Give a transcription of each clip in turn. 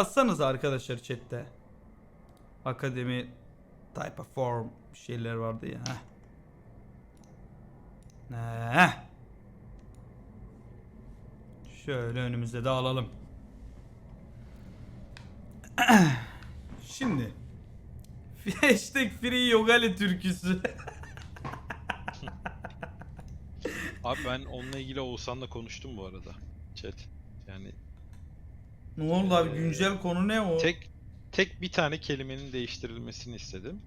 Yazsanız arkadaşlar chatte. Akademi type of form şeyler vardı ya. Heh. Heh. Şöyle önümüze de alalım. Şimdi Hashtag free yogale türküsü. Abi ben onunla ilgili Oğuzhan'la konuştum bu arada. Chat. Yani ne oldu abi güncel konu ne o? tek tek bir tane kelimenin değiştirilmesini istedim.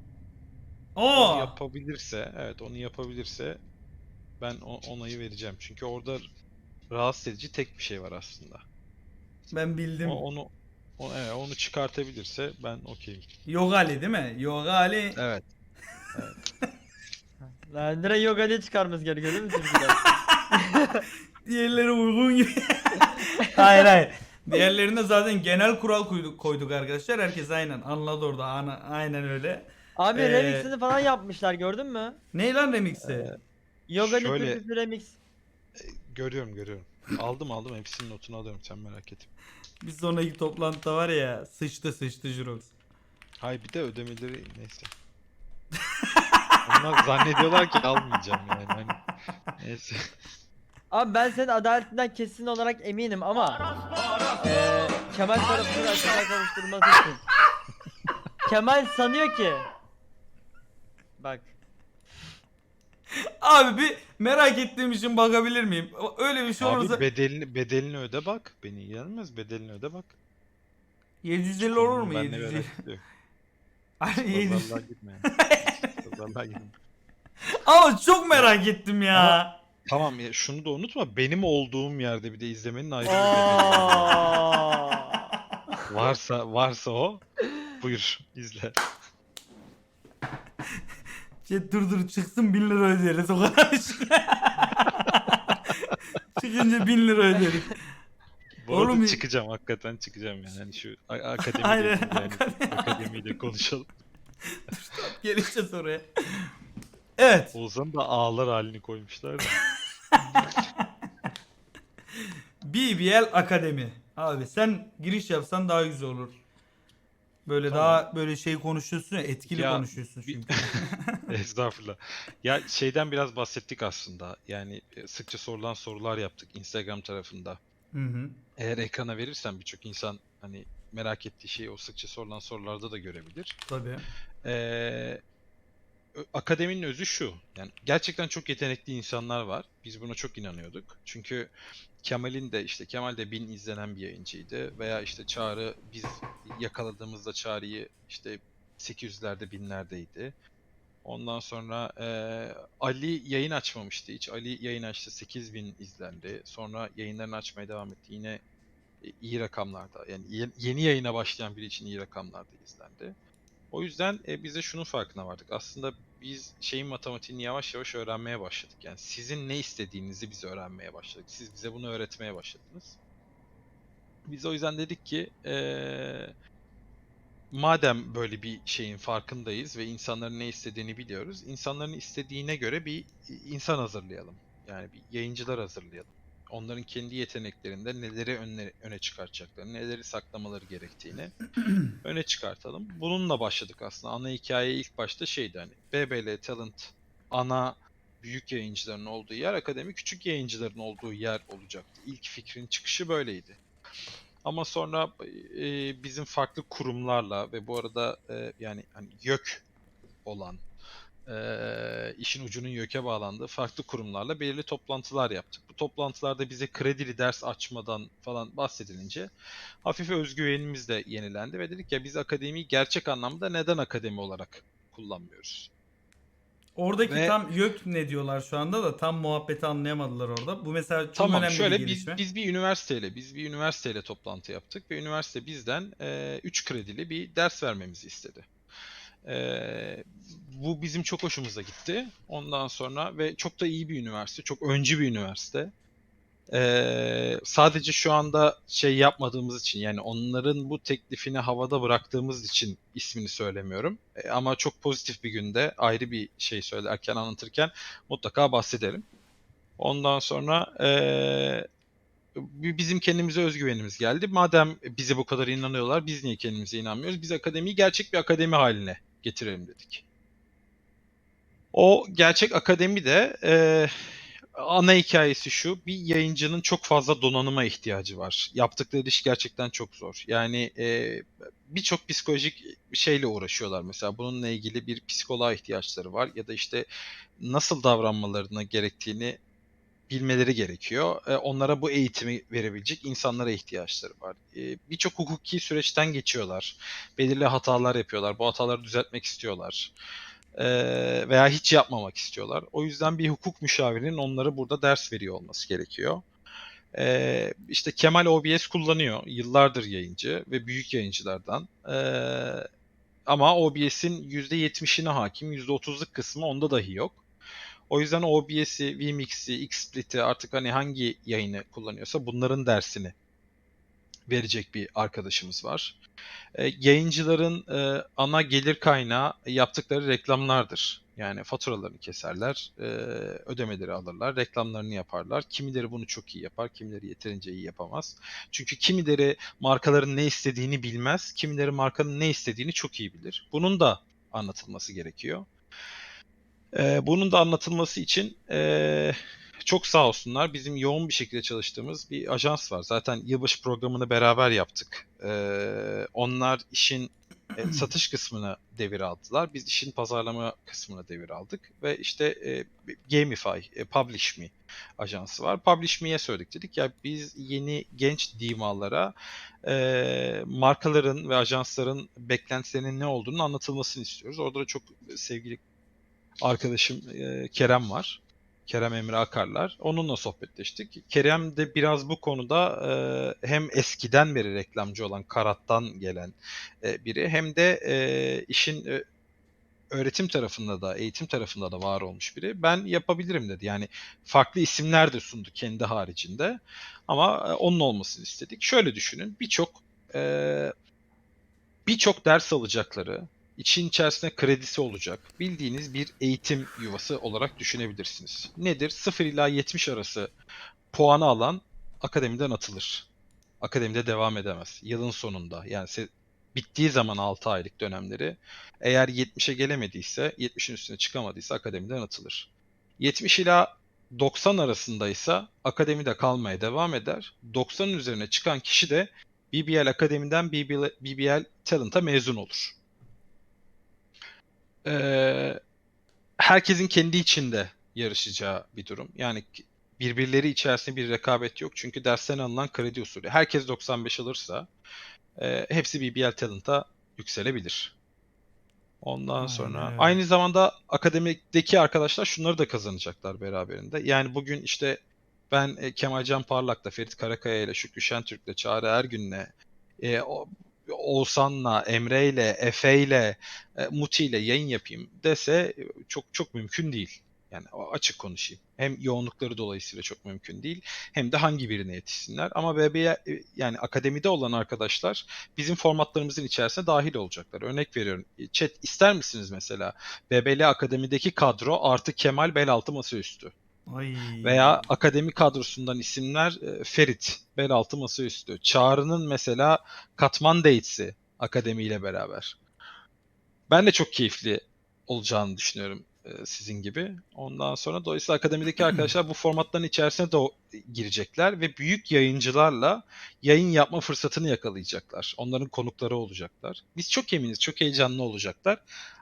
Aa! Onu yapabilirse, evet onu yapabilirse ben o- onayı vereceğim. Çünkü orada rahatsız edici tek bir şey var aslında. Ben bildim. O, onu o, evet, onu çıkartabilirse ben okeyim. Yogale değil mi? Yogale. Evet. Lan direkt yoga diye çıkarmamız gerekiyor değil mi? Diğerleri uygun gibi. hayır hayır. Diğerlerinde zaten genel kural koyduk, koyduk arkadaşlar. Herkes aynen anladı orada. Ana, aynen öyle. Abi Ee, remixini falan yapmışlar gördün mü? Ne lan remix'i? Ee, Yoga şöyle- Türküsü remix. Görüyorum görüyorum. Aldım aldım hepsinin notunu alıyorum sen merak etme. Bir sonraki toplantıda var ya sıçtı sıçtı Jurox. Hay bir de ödemeleri neyse. Onlar zannediyorlar ki almayacağım yani. Hani, neyse. Abi ben senin adaletinden kesin olarak eminim ama Kemal tarafını açıklığa kavuşturması için. Kemal sanıyor ki Bak Abi bir merak ettiğim için bakabilir miyim? Öyle bir şey olursa Abi bedelini bedelini öde bak. Beni ilgilenmez bedelini öde bak. 750 olur mu? Ben de 750. merak ediyorum. Ay, 700. Pazarlığa gitme. Pazarlığa gitme. Ama çok merak ettim ya. Tamam ya şunu da unutma. Benim olduğum yerde bir de izlemenin ayrı bir bedeli var. Varsa varsa o. Buyur izle. Şey, dur dur çıksın 1000 lira öderiz o kadar. Çıkınca 1000 lira öderiz. Bu arada Oğlum- çıkacağım hakikaten çıkacağım yani. Hani şu a- akademiyle, Aynen, yani, akademiyle konuşalım. Geleceğiz oraya. Evet. Oğuzhan da ağlar halini koymuşlar. da. BBL Akademi. Abi sen giriş yapsan daha güzel olur. Böyle Tamam. daha böyle şey konuşuyorsun ya etkili Ya, konuşuyorsun bir- çünkü. Estağfurullah. Ya şeyden biraz bahsettik aslında. Yani e, sıkça sorulan sorular yaptık Instagram tarafında. Hı hı. Eğer ekrana verirsen birçok insan hani merak ettiği şeyi o sıkça sorulan sorularda da görebilir. Tabii. Ee, ö- akademinin özü şu. Yani gerçekten çok yetenekli insanlar var. Biz buna çok inanıyorduk. Çünkü Kemal'in de işte Kemal de bin izlenen bir yayıncıydı. Veya işte Çağrı biz yakaladığımızda Çağrı'yı işte 800'lerde binlerdeydi. Ondan sonra eee, Ali yayın açmamıştı hiç. Ali yayın açtı 8000 izlendi. Sonra yayınlarını açmaya devam etti. Yine e, iyi rakamlarda yani ye- yeni yayına başlayan biri için iyi rakamlarda izlendi. O yüzden e, biz de şunun farkına vardık. Aslında biz şeyin matematiğini yavaş yavaş öğrenmeye başladık. Yani sizin ne istediğinizi biz öğrenmeye başladık. Siz bize bunu öğretmeye başladınız. Biz o yüzden dedik ki eee, madem böyle bir şeyin farkındayız ve insanların ne istediğini biliyoruz, insanların istediğine göre bir insan hazırlayalım. Yani bir yayıncılar hazırlayalım. Onların kendi yeteneklerinde neleri öne, öne çıkartacaklarını, neleri saklamaları gerektiğini öne çıkartalım. Bununla başladık aslında. Ana hikaye ilk başta şeydi hani BBL Talent ana büyük yayıncıların olduğu yer, akademi küçük yayıncıların olduğu yer olacaktı. İlk fikrin çıkışı böyleydi. Ama sonra e, bizim farklı kurumlarla ve bu arada e, yani hani YÖK olan e, işin ucunun YÖK'e bağlandığı farklı kurumlarla belirli toplantılar yaptık. Bu toplantılarda bize kredili ders açmadan falan bahsedilince hafif özgüvenimiz de yenilendi ve dedik ya biz akademiyi gerçek anlamda neden akademi olarak kullanmıyoruz? Oradaki Ve- tam YÖK ne diyorlar şu anda da tam muhabbeti anlayamadılar orada. Bu mesela çok Tamam önemli şöyle bir biz, gelişme. biz bir üniversiteyle biz bir üniversiteyle toplantı yaptık ve üniversite bizden 3 kredili bir ders vermemizi istedi. E, bu bizim çok hoşumuza gitti. Ondan sonra ve çok da iyi bir üniversite, çok öncü bir üniversite. E, sadece şu anda şey yapmadığımız için yani onların bu teklifini havada bıraktığımız için ismini söylemiyorum. E, ama çok pozitif bir günde ayrı bir şey söylerken anlatırken mutlaka bahsederim. Ondan sonra bi- bizim kendimize özgüvenimiz geldi. Madem bize bu kadar inanıyorlar, biz niye kendimize inanmıyoruz? Biz akademiyi gerçek bir akademi haline getirelim dedik. O gerçek akademi de e, ana hikayesi şu. Bir yayıncının çok fazla donanıma ihtiyacı var. Yaptıkları iş gerçekten çok zor. Yani e, birçok psikolojik şeyle uğraşıyorlar mesela. Bununla ilgili bir psikoloğa ihtiyaçları var ya da işte nasıl davranmalarına gerektiğini bilmeleri gerekiyor. E, onlara bu eğitimi verebilecek insanlara ihtiyaçları var. E, Birçok hukuki süreçten geçiyorlar. Belirli hatalar yapıyorlar. Bu hataları düzeltmek istiyorlar. E, veya hiç yapmamak istiyorlar. O yüzden bir hukuk müşavirinin onlara burada ders veriyor olması gerekiyor. E, işte Kemal OBS kullanıyor. Yıllardır yayıncı ve büyük yayıncılardan. E, ama OBS'in %70'ine hakim, %30'luk kısmı onda dahi yok. O yüzden OBS'i, vMix'i, XSplit'i artık hani hangi yayını kullanıyorsa bunların dersini verecek bir arkadaşımız var. E, yayıncıların e, ana gelir kaynağı yaptıkları reklamlardır. Yani faturalarını keserler, e, ödemeleri alırlar, reklamlarını yaparlar. Kimileri bunu çok iyi yapar, kimileri yeterince iyi yapamaz. Çünkü kimileri markaların ne istediğini bilmez, kimileri markanın ne istediğini çok iyi bilir. Bunun da anlatılması gerekiyor. Ee, bunun da anlatılması için ee, çok sağ olsunlar. Bizim yoğun bir şekilde çalıştığımız bir ajans var. Zaten yılbaşı programını beraber yaptık. Ee, onlar işin e, satış kısmını devir aldılar. Biz işin pazarlama kısmını devir aldık. Ve işte e, Gamify, e, Publish Me ajansı var. Publish Me'ye söyledik dedik ya biz yeni genç dimalara e, markaların ve ajansların beklentilerinin ne olduğunu anlatılmasını istiyoruz. Orada da çok sevgili arkadaşım e, Kerem var. Kerem Emre Akarlar. Onunla sohbetleştik. Kerem de biraz bu konuda e, hem eskiden beri reklamcı olan Karat'tan gelen e, biri hem de işin öğretim tarafında da eğitim tarafında da var olmuş biri. Ben yapabilirim dedi. Yani farklı isimler de sundu kendi haricinde. Ama onun olmasını istedik. Şöyle düşünün. Birçok birçok ders alacakları, için içerisinde kredisi olacak. Bildiğiniz bir eğitim yuvası olarak düşünebilirsiniz. Nedir? 0 ila 70 arası puanı alan akademiden atılır. Akademide devam edemez. Yılın sonunda yani bittiği zaman 6 aylık dönemleri eğer 70'e gelemediyse, 70'in üstüne çıkamadıysa akademiden atılır. 70 ila 90 arasındaysa akademide kalmaya devam eder. 90'ın üzerine çıkan kişi de BBL Akademi'den BBL, BBL Talent'a mezun olur. Ee, herkesin kendi içinde yarışacağı bir durum. Yani birbirleri içerisinde bir rekabet yok. Çünkü dersten alınan kredi usulü. Herkes 95 alırsa e, hepsi BBL Talent'a yükselebilir. Ondan Aynen sonra aynı zamanda akademideki arkadaşlar şunları da kazanacaklar beraberinde. Yani bugün işte ben e, Kemal Can Parlak'la, Ferit Karakaya ile, Şükrü Şentürk'le, Çağrı Ergün'le, e, o- Oğuzhan'la, Emre'yle, Efe'yle, e, Muti'yle yayın yapayım dese çok çok mümkün değil. Yani açık konuşayım. Hem yoğunlukları dolayısıyla çok mümkün değil. Hem de hangi birine yetişsinler. Ama BB'ye yani akademide olan arkadaşlar bizim formatlarımızın içerisine dahil olacaklar. Örnek veriyorum. E, Chat ister misiniz mesela? BBL akademideki kadro artı Kemal Belaltı masaüstü. Ay. Veya akademi kadrosundan isimler e, Ferit, Belaltı masaüstü. Çağrı'nın mesela Katman Dates'i akademiyle beraber. Ben de çok keyifli olacağını düşünüyorum e, sizin gibi. Ondan sonra dolayısıyla akademideki arkadaşlar bu formatların içerisine de girecekler ve büyük yayıncılarla yayın yapma fırsatını yakalayacaklar. Onların konukları olacaklar. Biz çok eminiz, çok heyecanlı olacaklar.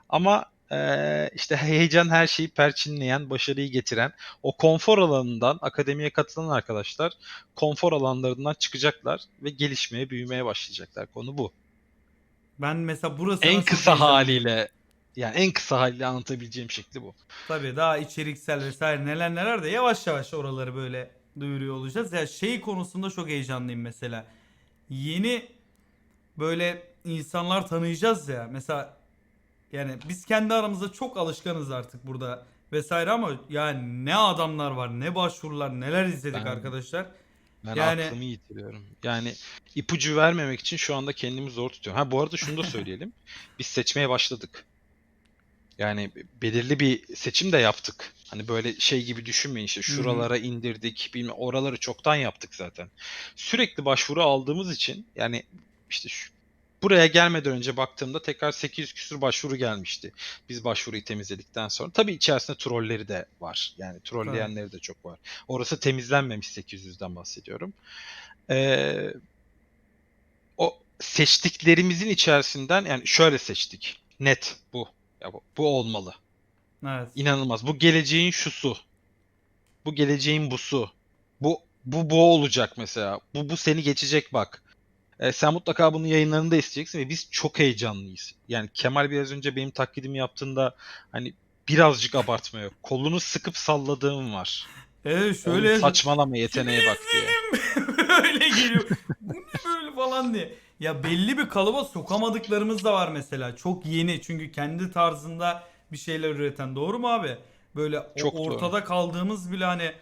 Ama e, işte heyecan her şeyi perçinleyen, başarıyı getiren, o konfor alanından akademiye katılan arkadaşlar konfor alanlarından çıkacaklar ve gelişmeye, büyümeye başlayacaklar. Konu bu. Ben mesela burası En kısa heyecanlıyım. haliyle yani en kısa haliyle anlatabileceğim şekli bu. Tabii daha içeriksel vesaire neler neler de yavaş yavaş oraları böyle duyuruyor olacağız. Ya şey konusunda çok heyecanlıyım mesela. Yeni böyle insanlar tanıyacağız ya. Mesela yani biz kendi aramızda çok alışkanız artık burada vesaire ama yani ne adamlar var, ne başvurular, neler izledik Ben- arkadaşlar. Ben Yani- aklımı yitiriyorum. Yani ipucu vermemek için şu anda kendimi zor tutuyorum. Ha bu arada şunu da söyleyelim. Biz seçmeye başladık. Yani belirli bir seçim de yaptık. Hani böyle şey gibi düşünmeyin işte şuralara indirdik, bilmem oraları çoktan yaptık zaten. Sürekli başvuru aldığımız için yani işte şu, buraya gelmeden önce baktığımda tekrar 800 küsur başvuru gelmişti. Biz başvuruyu temizledikten sonra. Tabii içerisinde trolleri de var. Yani trolleyenleri de çok var. Orası temizlenmemiş 800'den bahsediyorum. Ee, o seçtiklerimizin içerisinden yani şöyle seçtik. Net bu. Ya bu, bu olmalı. Evet. İnanılmaz. Bu geleceğin şusu. Bu geleceğin busu. Bu bu bu olacak mesela. Bu bu seni geçecek bak. E, sen mutlaka bunun yayınlarını da isteyeceksin ve biz çok heyecanlıyız. Yani Kemal biraz önce benim taklidimi yaptığında hani birazcık abartma yok. Kolunu sıkıp salladığım var. Evet Oğlum şöyle saçmalama yeteneğe bak diye. böyle geliyor. Bu ne böyle falan diye. Ya belli bir kalıba sokamadıklarımız da var mesela. Çok yeni çünkü kendi tarzında bir şeyler üreten. Doğru mu abi? Böyle Çok doğru. ortada kaldığımız bile hani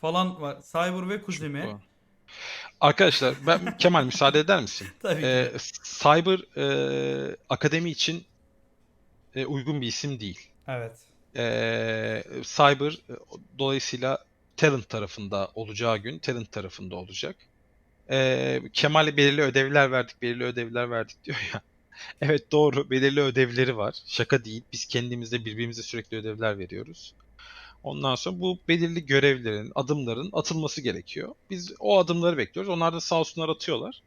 falan var. Cyber ve Kuzimi. Arkadaşlar ben Kemal müsaade eder misin? Tabii ki. Ee, Cyber e, Akademi için e, uygun bir isim değil. Evet. Ee, Cyber e, dolayısıyla Talent tarafında olacağı gün Talent tarafında olacak. Ee, Kemal'e belirli ödevler verdik, belirli ödevler verdik diyor ya. Evet doğru, belirli ödevleri var. Şaka değil. Biz kendimize birbirimize sürekli ödevler veriyoruz. Ondan sonra bu belirli görevlerin, adımların atılması gerekiyor. Biz o adımları bekliyoruz. Onlar da sağ olsunlar atıyorlar.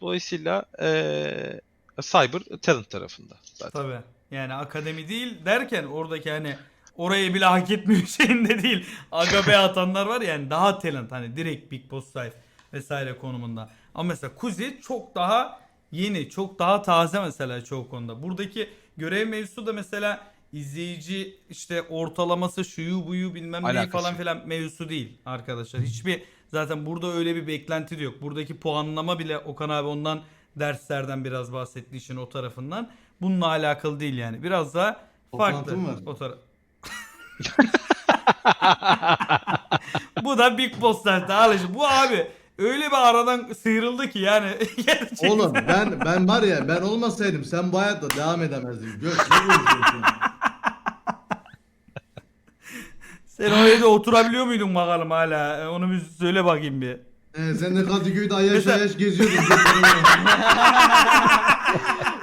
Dolayısıyla eee Cyber Talent tarafında zaten. Tabii. Yani akademi değil derken oradaki hani orayı bile hak etmiyor şeyinde değil. Aga be atanlar var yani daha talent hani direkt Big Boss Life vesaire konumunda. Ama mesela Kuzi çok daha yeni, çok daha taze mesela çoğu konuda. Buradaki görev mevzusu da mesela izleyici işte ortalaması şuyu buyu bilmem neyi Alakası falan yok. filan mevzusu değil arkadaşlar. Hiçbir zaten burada öyle bir beklenti de yok. Buradaki puanlama bile Okan abi ondan derslerden biraz bahsettiği için o tarafından. Bununla alakalı değil yani. Biraz daha farklı. Toplantı mı var? O tara- Bu da Big Boss dersi. Al işte. Bu abi öyle bir aradan sıyrıldı ki yani gerçekten. Oğlum ben ben var ya ben olmasaydım sen bu hayatta devam edemezdin. Gök ne konuşuyorsun? Sen o evde oturabiliyor muydun bakalım hala? Onu bir söyle bakayım bir. Ee, sen de Kadıköy'de ayaş Mesela- ayaş geziyordun.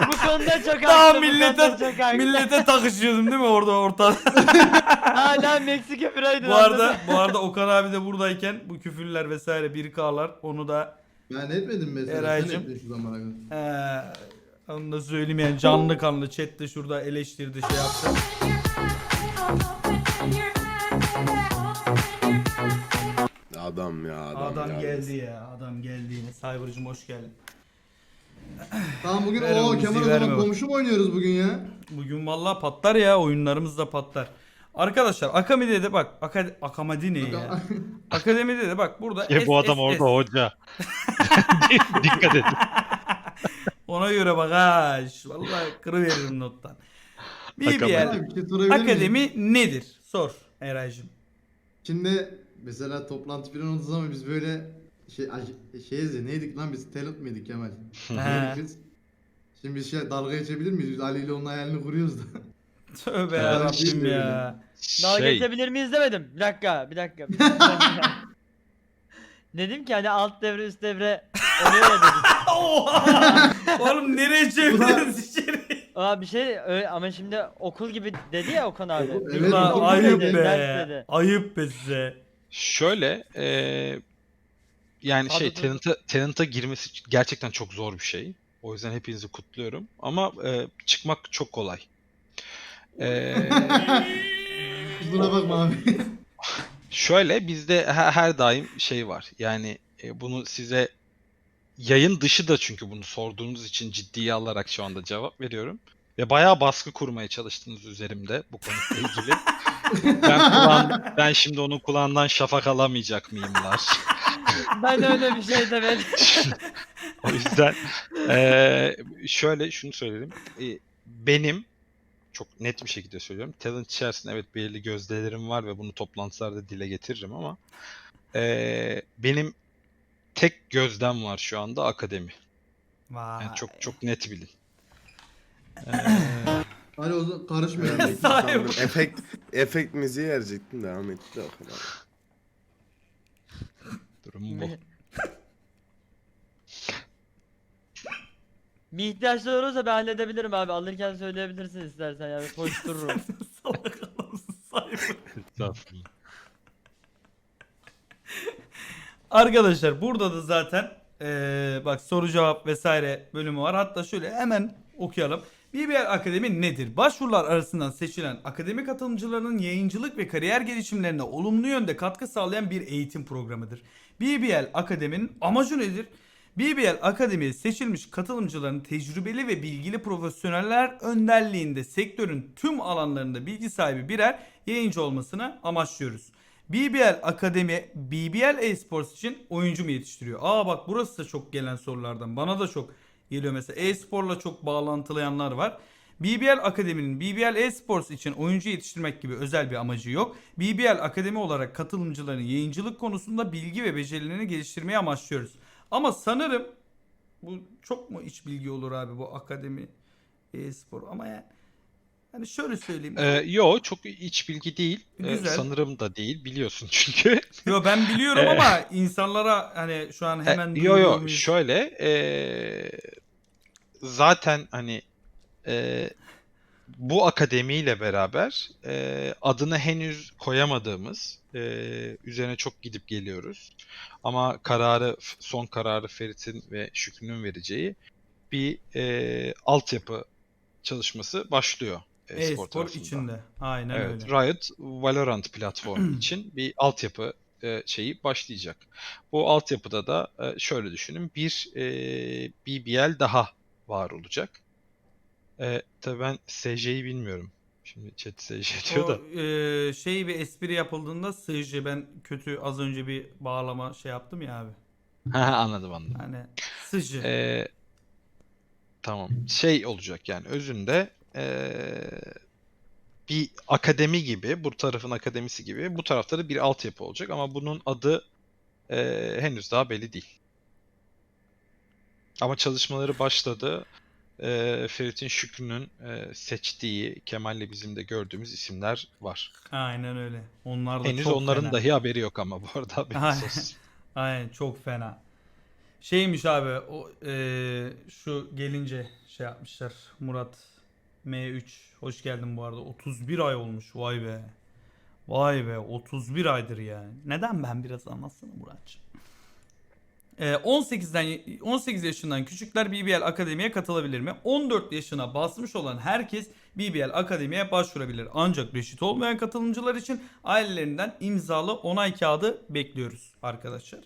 Bu konuda çok Daha haklı. bu millete konuda çok haklı. millete takışıyordum değil mi orada ortada? Hala Meksika biraydın. bu arada bu arada Okan abi de buradayken bu küfürler vesaire 1K'lar onu da ben etmedim mesela. Eraycığım. Sen ettin şu zamana kadar. Ee, onu da söyleyeyim yani canlı kanlı chatte şurada eleştirdi şey yaptı. Adam ya adam, Adam, ya. geldi ya adam geldi yine. Cyber'cım hoş geldin. Tamam bugün Ver o o müziği, Kemal o verme zaman bak. komşu mu oynuyoruz bugün ya? Bugün vallahi patlar ya oyunlarımız da patlar. Arkadaşlar Akami'de de bak Aka- Akamadi ne ya? Akademide de bak burada Ya bu adam orada hoca. Dikkat edin. Ona göre bak ha. Vallahi kırıveririm nottan. Abi, bir şey sorabilir miyim? Akademi nedir? Sor Eray'cım. Şimdi mesela toplantı falan olduğu zaman biz böyle şey şeyiz ya neydik lan biz talent miydik Kemal? Neydik biz? Şimdi biz şey dalga geçebilir miyiz? Biz Ali ile onun hayalini kuruyoruz da. Tövbe Evet. yarabbim ya. Daha Şey, geçebilir miyiz demedim. Bir dakika, bir dakika. Bir dakika. dedim ki hani alt devre üst devre oluyor ya dedim. Oha! Oğlum nereye çevirdiniz içeri? Aa bir şey öyle, ama şimdi okul gibi dedi ya Okan abi. Evet, Ulan okul ayıp dedi, be. dedi. Ayıp be size. Şöyle eee, yani şey Abi dur. talent'a, talent'a girmesi gerçekten çok zor bir şey. O yüzden hepinizi kutluyorum. Ama eee, çıkmak çok kolay. Eee, Kusura bakma abi. şöyle bizde her, her daim şey var. Yani e, bunu size yayın dışı da çünkü bunu sorduğunuz için ciddiye alarak şu anda cevap veriyorum. Ve bayağı baskı kurmaya çalıştınız üzerimde bu konuyla ilgili. ben, kulağın- ben şimdi onun kulağından şafak alamayacak mıyımlar? Ben öyle bir şey demedim. O yüzden eee, şöyle şunu söyleyelim. Eee, benim çok net bir şekilde söylüyorum. Talent içerisinde evet belirli gözdelerim var ve bunu toplantılarda dile getiririm ama eee, benim tek gözdem var şu anda akademi. Vay. Yani çok çok net bilin. Eee, Hadi o zaman karışmayalım. Sahi bu. efekt efekt müziği verecektim devam etti de o kadar. Durum bu. Bir ihtiyaçlar olursa ben halledebilirim abi. Alırken söyleyebilirsin istersen yani koştururum. Salak adamsın. Estağfurullah. Arkadaşlar burada da zaten eee, bak soru cevap vesaire bölümü var. Hatta şöyle hemen okuyalım. BBL Akademi nedir? Başvurular arasından seçilen akademi katılımcılarının yayıncılık ve kariyer gelişimlerine olumlu yönde katkı sağlayan bir eğitim programıdır. BBL Akademi'nin amacı nedir? BBL Akademi'ye seçilmiş katılımcıların tecrübeli ve bilgili profesyoneller önderliğinde sektörün tüm alanlarında bilgi sahibi birer yayıncı olmasını amaçlıyoruz. BBL Akademi BBL e-sports için oyuncu mu yetiştiriyor? Aa bak burası da çok gelen sorulardan. Bana da çok geliyor mesela. E-sporla çok bağlantılayanlar var. BBL Akademi'nin BBL e-sports için oyuncu yetiştirmek gibi özel bir amacı yok. BBL Akademi olarak katılımcıların yayıncılık konusunda bilgi ve becerilerini geliştirmeyi amaçlıyoruz. Ama sanırım bu çok mu iç bilgi olur abi bu akademi e-spor ama yani hani şöyle söyleyeyim. Ee, yo çok iç bilgi değil. Ee, Güzel. sanırım da değil. Biliyorsun çünkü. Yo ben biliyorum Ee, ama insanlara hani şu an hemen E, yo yo şöyle ee, zaten hani ee, bu akademiyle beraber ee, adını henüz koyamadığımız ee, üzerine çok gidip geliyoruz. Ama kararı son kararı Ferit'in ve Şükrü'nün vereceği bir ee, altyapı çalışması başlıyor e-spor E-spor tarafında. içinde. Aynen Evet, öyle. Riot Valorant platformu için bir altyapı e, şeyi başlayacak. Bu altyapıda da e, şöyle düşünün bir e, BBL daha var olacak. E, tabii ben SJ'yi bilmiyorum. Şimdi chat SJ diyor da. O e, şey bir espri yapıldığında sığcı ben kötü az önce bir bağlama şey yaptım ya abi. Ha, anladım anladım. Hani sıcı. E, tamam. Şey olacak yani özünde e, bir akademi gibi, bu tarafın akademisi gibi, bu tarafta da bir altyapı olacak ama bunun adı e, henüz daha belli değil. Ama çalışmaları başladı. E, Ferit'in Şükrü'nün e, seçtiği, Kemal'le bizim de gördüğümüz isimler var. Aynen öyle. Onlar da Henüz çok onların fena. dahi haberi yok ama bu arada haberiniz Aynen. olsun. Aynen çok fena. Şeymiş abi o e, şu gelince şey yapmışlar Murat M3 hoş geldin bu arada 31 ay olmuş vay be. Vay be 31 aydır yani. Neden ben biraz anlatsana Muratçım. E, 18'den 18 yaşından küçükler BBL Akademi'ye katılabilir mi? 14 yaşına basmış olan herkes BBL Akademi'ye başvurabilir. Ancak reşit olmayan katılımcılar için ailelerinden imzalı onay kağıdı bekliyoruz arkadaşlar.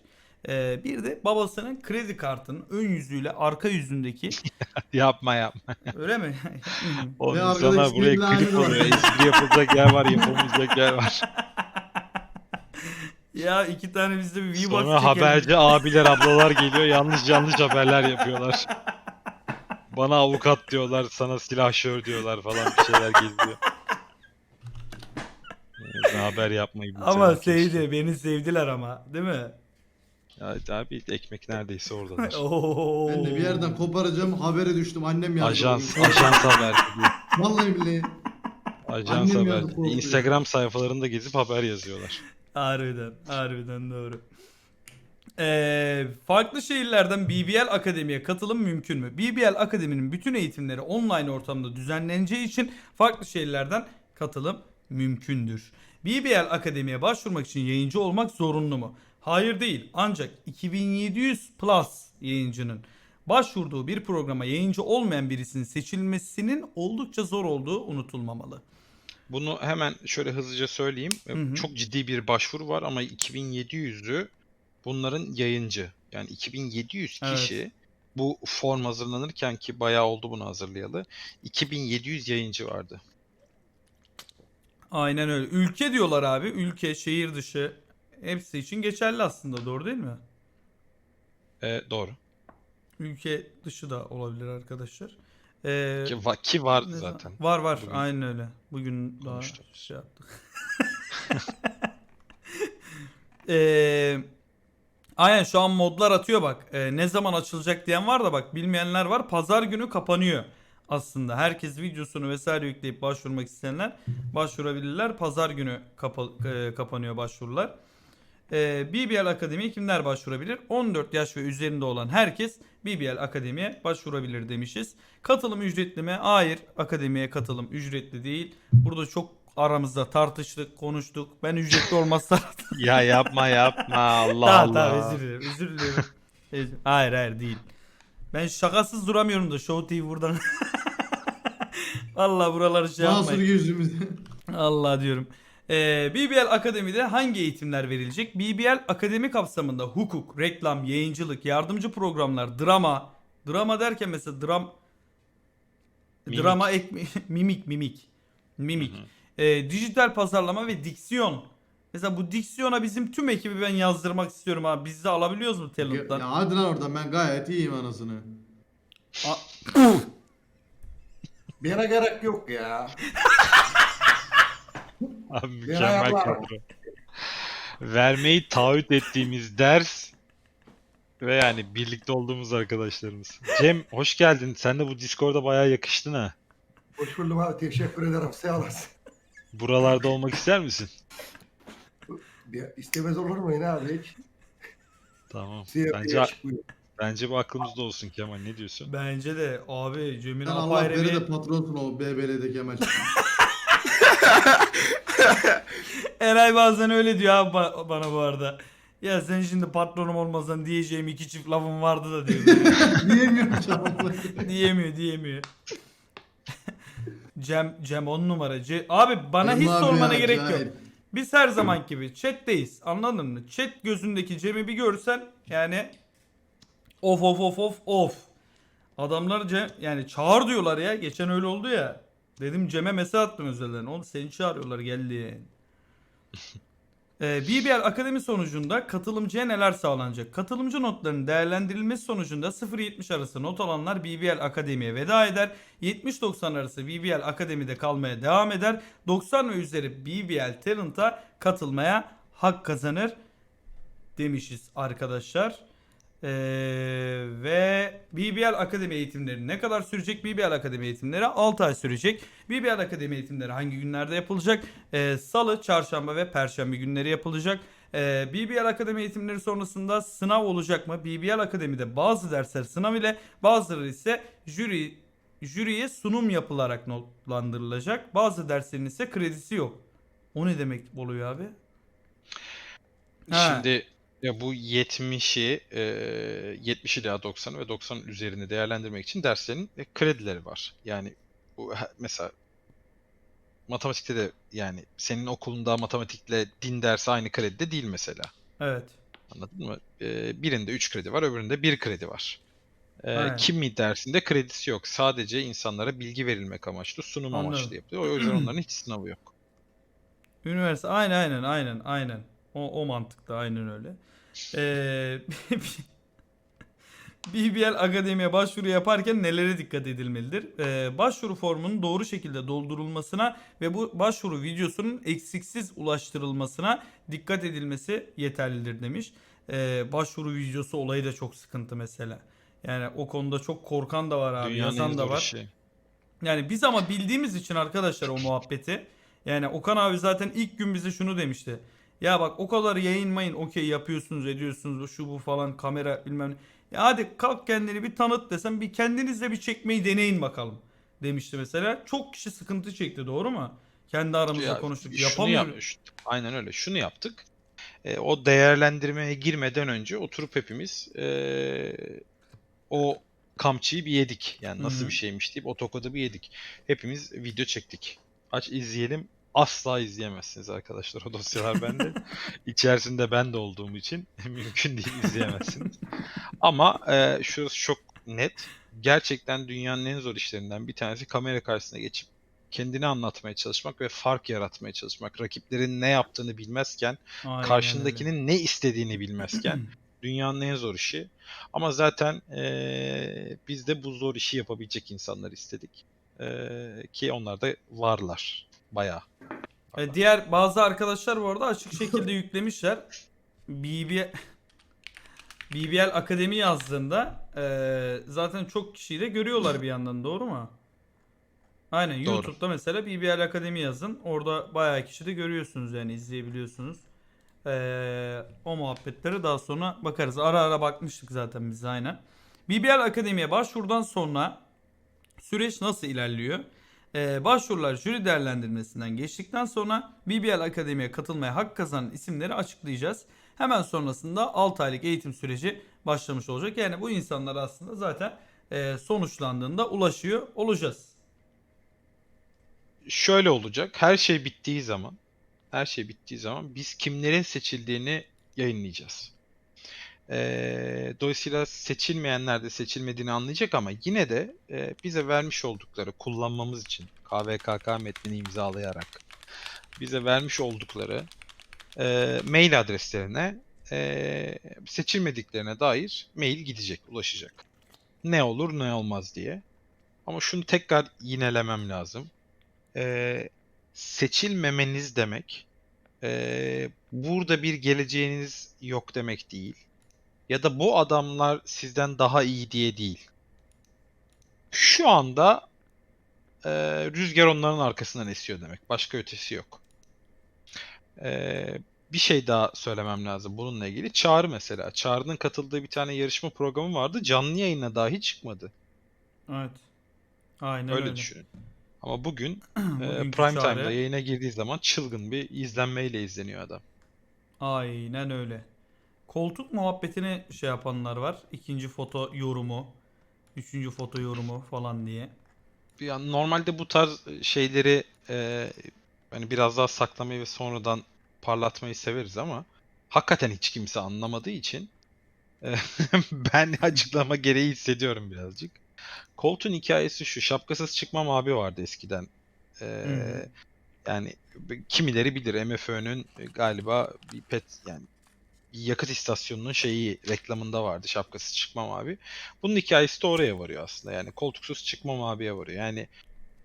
Ee, bir de babasının kredi kartının ön yüzüyle arka yüzündeki yapma yapma. öyle mi? Oğlum arkadaş buraya klip var. oluyor. Espri yapılacak yer var, yapılmayacak yer var. ya iki tane bizde bir V-Box Sonra çekelim. haberci abiler ablalar geliyor yanlış yanlış haberler yapıyorlar. Bana avukat diyorlar, sana silahşör diyorlar falan bir şeyler geliyor. Neyse, haber yapmayı Ama sevdi beni sevdiler ama değil mi? Ya abi ekmek neredeyse oradadır. Oo. Ben de bir yerden koparacağım habere düştüm annem yazdı. Ajans, bugün. ajans haber. Vallahi billahi. Ajans Annem haber. yazdı, korkuyor. Instagram sayfalarında gezip haber yazıyorlar. Harbiden, harbiden doğru. Ee, farklı şehirlerden BBL Akademi'ye katılım mümkün mü? BBL Akademi'nin bütün eğitimleri online ortamda düzenleneceği için farklı şehirlerden katılım mümkündür. BBL Akademi'ye başvurmak için yayıncı olmak zorunlu mu? Hayır değil. Ancak 2700 plus yayıncının başvurduğu bir programa yayıncı olmayan birisinin seçilmesinin oldukça zor olduğu unutulmamalı. Bunu hemen şöyle hızlıca söyleyeyim. Hı hı. Çok ciddi bir başvuru var ama 2700'ü bunların yayıncı. Yani 2700 Evet. kişi bu form hazırlanırken ki bayağı oldu bunu hazırlayalı. 2700 yayıncı vardı. Aynen öyle. Ülke diyorlar abi. Ülke, şehir dışı hepsi için geçerli aslında. Doğru değil mi? Ee, doğru. Ülke dışı da olabilir arkadaşlar. Ee, Ki, va- ki zaman- zaten. Var var. Bugün Aynen öyle. Bugün daha konuştuk. şey yaptık. Ee, aynen şu an modlar atıyor bak. Ee, ne zaman açılacak diyen var da bak bilmeyenler var. Pazar günü kapanıyor. aslında. Herkes videosunu vesaire yükleyip başvurmak isteyenler başvurabilirler. Pazar günü kapa- e, kapanıyor başvurular. Ee, BBL Akademi'ye kimler başvurabilir? 14 yaş ve üzerinde olan herkes BBL Akademi'ye başvurabilir demişiz. Katılım ücretli mi? Hayır. Akademiye katılım ücretli değil. Burada çok aramızda tartıştık, konuştuk. Ben ücretli olmazsa ya yapma yapma Allah tamam, Allah. tamam özür dilerim. Özür dilerim. Hayır hayır değil. Ben şakasız duramıyorum da Show TV buradan. Vallahi buraları şey Mahsur yapmayın. yüzümüzde. Allah diyorum. Ee, BBL Akademi'de hangi eğitimler verilecek? BBL Akademi kapsamında hukuk, reklam, yayıncılık, yardımcı programlar, drama. Drama derken mesela dram... Mimik. Drama ek... mimik, mimik. Mimik. Ee, dijital pazarlama ve diksiyon. Mesela bu diksiyona bizim tüm ekibi ben yazdırmak istiyorum abi. Biz de alabiliyoruz mu talent'tan? ya hadi lan oradan ben gayet iyiyim anasını. Bana gerek yok ya. Abi mükemmel kadro. Vermeyi taahhüt ettiğimiz ders ve yani birlikte olduğumuz arkadaşlarımız. Cem hoş geldin. Sen de bu Discord'a bayağı yakıştın ha. Hoş buldum abi. Teşekkür ederim. Sağ olasın. Buralarda olmak ister misin? Ya, istemez olur mu yine abi hiç? Tamam. Siyah Bence bence bu aklımızda olsun Kemal. Ne diyorsun? Bence de abi Cem'in Sen Allah bir... de patronsun o BBL'deki Kemal. Eray bazen öyle diyor abi ba- bana bu arada. Ya sen şimdi patronum olmasan diyeceğim iki çift lafım vardı da diyor. Diyemiyorum çalmak. diyemiyor diyemiyor. Cem Cem on numara. Ce- abi bana hiç abi sormana ya, gerek yok. acayip. Biz her zaman gibi chat'teyiz. Anladın mı? Chat gözündeki Cem'i bir görsen yani of of of of of. Adamlar Cem yani çağır diyorlar ya. Geçen öyle oldu ya. Dedim Cem'e mesaj attım özelden. Oğlum seni çağırıyorlar gel diye. Ee, BBL Akademi sonucunda katılımcıya neler sağlanacak? Katılımcı notlarının değerlendirilmesi sonucunda 0-70 arası not alanlar BBL Akademi'ye veda eder. 70-90 arası BBL Akademi'de kalmaya devam eder. 90 ve üzeri BBL Talent'a katılmaya hak kazanır demişiz arkadaşlar. Ee, ve BBL Akademi eğitimleri ne kadar sürecek? BBL Akademi eğitimleri 6 ay sürecek. BBL Akademi eğitimleri hangi günlerde yapılacak? Ee, Salı, Çarşamba ve Perşembe günleri yapılacak. Ee, BBL Akademi eğitimleri sonrasında sınav olacak mı? BBL Akademi'de bazı dersler sınav ile bazıları ise jüri jüriye sunum yapılarak notlandırılacak. Bazı derslerin ise kredisi yok. O ne demek oluyor abi? Ha. Şimdi ya bu 70'i e, 70 ila 90 ve 90 üzerini değerlendirmek için derslerin e, kredileri var. Yani bu he- mesela matematikte de yani senin okulunda matematikle din dersi aynı kredide değil mesela. Evet. Anladın mı? E, birinde 3 kredi var, öbüründe 1 kredi var. E, Aynen. kimi dersinde kredisi yok. Sadece insanlara bilgi verilmek amaçlı, sunum Anladım. amaçlı yapılıyor. O yüzden onların hiç sınavı yok. Üniversite aynen aynen aynen aynen. O, o mantıkta aynen öyle. Ee, BBL Akademi'ye başvuru yaparken nelere dikkat edilmelidir? Ee, başvuru formunun doğru şekilde doldurulmasına ve bu başvuru videosunun eksiksiz ulaştırılmasına dikkat edilmesi yeterlidir demiş. Ee, başvuru videosu olayı da çok sıkıntı mesela. Yani o konuda çok korkan da var abi, Dünyanın yazan da var. işi. Yani biz ama bildiğimiz için arkadaşlar o muhabbeti. Yani Okan abi zaten ilk gün bize şunu demişti. Ya bak o kadar yayınmayın okey yapıyorsunuz ediyorsunuz şu bu falan kamera bilmem ne. Ya hadi kalk kendini bir tanıt desem bir kendinizle bir çekmeyi deneyin bakalım demişti mesela. Çok kişi sıkıntı çekti doğru mu? Kendi aramızda Ya, konuştuk. Yapamıyoruz. aynen öyle. Şunu yaptık. E, o değerlendirmeye girmeden önce oturup hepimiz e, o kamçıyı bir yedik. Yani nasıl Hı hı. bir şeymiş deyip o tokadı bir yedik. Hepimiz video çektik. Aç izleyelim. Asla izleyemezsiniz arkadaşlar. O dosyalar bende. İçerisinde ben de olduğum için mümkün değil izleyemezsiniz. Ama e, şurası çok net. Gerçekten dünyanın en zor işlerinden bir tanesi kamera karşısına geçip kendini anlatmaya çalışmak ve fark yaratmaya çalışmak. Rakiplerin ne yaptığını bilmezken, Aynen öyle. karşındakinin ne istediğini bilmezken dünyanın en zor işi. Ama zaten eee, biz de bu zor işi yapabilecek insanlar istedik. Eee, ki onlar da varlar. Bayağı. E, diğer bazı arkadaşlar bu arada açık şekilde yüklemişler. BBL BBL Akademi yazdığında e, zaten çok kişiyi de görüyorlar bir yandan doğru mu? Aynen Doğru. YouTube'da mesela BBL Akademi yazın. Orada bayağı kişi de görüyorsunuz yani izleyebiliyorsunuz. Ee, o muhabbetleri daha sonra bakarız. Ara ara bakmıştık zaten biz aynen. BBL Akademi'ye başvurudan sonra süreç nasıl ilerliyor? Ee, başvurular jüri değerlendirmesinden geçtikten sonra BBL Akademi'ye katılmaya hak kazanan isimleri açıklayacağız. Hemen sonrasında 6 aylık eğitim süreci başlamış olacak. Yani bu insanlar aslında zaten e, sonuçlandığında ulaşıyor olacağız. Şöyle olacak. Her şey bittiği zaman her şey bittiği zaman biz kimlerin seçildiğini yayınlayacağız. Ee, dolayısıyla seçilmeyenler de seçilmediğini anlayacak ama yine de e, bize vermiş oldukları kullanmamız için KVKK metnini imzalayarak bize vermiş oldukları e, mail adreslerine e, seçilmediklerine dair mail gidecek, ulaşacak. Ne olur ne olmaz diye. Ama şunu tekrar yinelemem lazım. Ee, seçilmemeniz demek ee, burada bir geleceğiniz yok demek değil. Ya da bu adamlar sizden daha iyi diye değil. Şu anda ee, rüzgar onların arkasından esiyor demek. Başka ötesi yok. Ee, bir şey daha söylemem lazım bununla ilgili. Çağrı mesela. Çağrı'nın katıldığı bir tane yarışma programı vardı. Canlı yayına dahi çıkmadı. Evet. Aynen öyle, öyle. düşünün. Ama bugün e, prime time'da yayına girdiği zaman çılgın bir izlenmeyle izleniyor adam. Aynen öyle. Koltuk muhabbetini şey yapanlar var. İkinci foto yorumu, üçüncü foto yorumu falan diye. Yani normalde bu tarz şeyleri e, hani biraz daha saklamayı ve sonradan parlatmayı severiz ama hakikaten hiç kimse anlamadığı için e, ben açıklama gereği hissediyorum birazcık. Colt'un hikayesi şu. Şapkasız çıkmam abi vardı eskiden. E, Hı. yani kimileri bilir MFÖ'nün galiba bir pet yani yakıt istasyonunun şeyi reklamında vardı şapkasız çıkmam abi. Bunun hikayesi de oraya varıyor aslında. Yani koltuksuz çıkmam abiye varıyor. Yani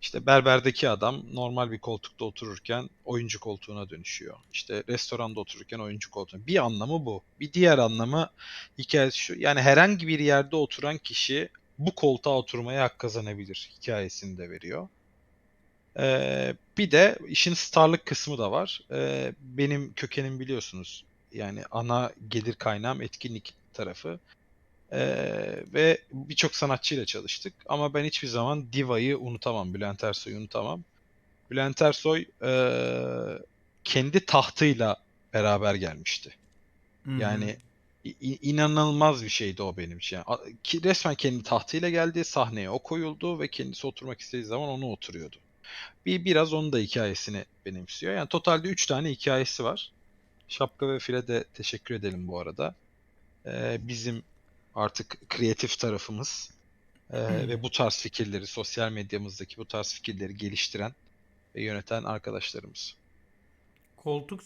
işte berberdeki adam normal bir koltukta otururken oyuncu koltuğuna dönüşüyor. İşte restoranda otururken oyuncu koltuğuna. Bir anlamı bu. Bir diğer anlamı hikayesi şu. Yani herhangi bir yerde oturan kişi bu koltuğa oturmaya hak kazanabilir hikayesini de veriyor. Ee, bir de işin starlık kısmı da var. Ee, benim kökenim biliyorsunuz. Yani ana gelir kaynağım etkinlik tarafı. Ee, ve birçok sanatçıyla çalıştık. Ama ben hiçbir zaman Diva'yı unutamam. Bülent Ersoy'u unutamam. Bülent Ersoy ee, kendi tahtıyla beraber gelmişti. Hı. Yani inanılmaz bir şeydi o benim için. Yani resmen kendi tahtıyla geldi, sahneye o koyuldu ve kendisi oturmak istediği zaman onu oturuyordu. Bir biraz onun da hikayesini benimsiyor. Yani totalde 3 tane hikayesi var. Şapka ve File de teşekkür edelim bu arada. Ee, bizim artık kreatif tarafımız ee, ve bu tarz fikirleri, sosyal medyamızdaki bu tarz fikirleri geliştiren ve yöneten arkadaşlarımız. Koltuk